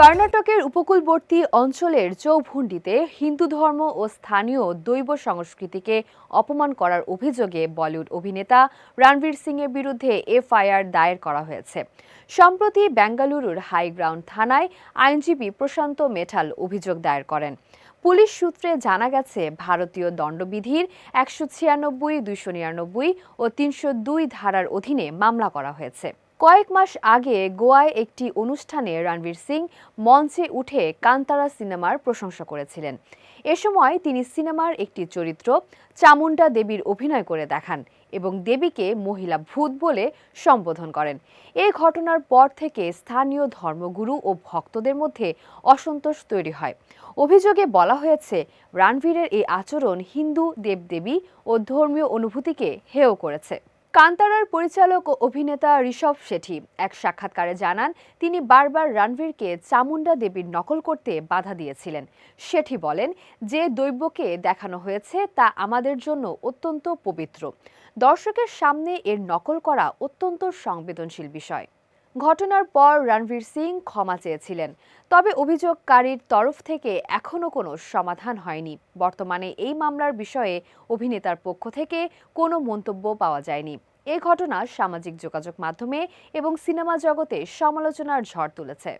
কর্ণাটকের উপকূলবর্তী অঞ্চলের চৌভুন্ডিতে হিন্দু ধর্ম ও স্থানীয় দৈব সংস্কৃতিকে অপমান করার অভিযোগে বলিউড অভিনেতা রণবীর সিং এর বিরুদ্ধে এফআইআর দায়ের করা হয়েছে। সম্প্রতি বেঙ্গালুরুর হাইগ্রাউন্ড থানায় আইনজীবী প্রশান্ত মেঠাল অভিযোগ দায়ের করেন। পুলিশ সূত্রে জানা গেছে, ভারতীয় দণ্ডবিধির একশো ছিয়ানব্বই, দুইশো নিরানব্বই ও তিনশো দুই ধারার অধীনে মামলা করা হয়েছে। কয়েক মাস আগে গোয়ায় একটি অনুষ্ঠানে রণবীর সিং মঞ্চে উঠে কান্তারা সিনেমার প্রশংসা করেছিলেন। এ সময় তিনি সিনেমার একটি চরিত্র চামুন্ডা দেবীর অভিনয় করে দেখান এবং দেবীকে মহিলা ভূত বলে সম্বোধন করেন। এই ঘটনার পর থেকে স্থানীয় ধর্মগুরু ও ভক্তদের মধ্যে অসন্তোষ তৈরি হয়। অভিযোগে বলা হয়েছে, রণবীরের এই আচরণ হিন্দু দেবদেবী ও ধর্মীয় অনুভূতিকে হেয় করেছে। কান্তারার পরিচালক ও অভিনেতা ঋষভ শেঠি এক সাক্ষাৎকারে জানান, তিনি বারবার রণবীরকে চামুন্ডা দেবীর নকল করতে বাধা দিয়েছিলেন। শেঠি বলেন, যে দৈব্যকে দেখানো হয়েছে তা আমাদের জন্য অত্যন্ত পবিত্র। দর্শকের সামনে এর নকল করা অত্যন্ত সংবেদনশীল বিষয়। ঘটনার পর রণবীর সিং ক্ষমা চেয়েছিলেন, তবে অভিযোগকারীর তরফ থেকে এখনও কোনো সমাধান হয়নি। বর্তমানে এই মামলার বিষয়ে অভিনেতার পক্ষ থেকে কোনো মন্তব্য পাওয়া যায়নি। এই ঘটনা সামাজিক যোগাযোগ মাধ্যমে এবং সিনেমা জগতে সমালোচনার ঝড় তুলেছে।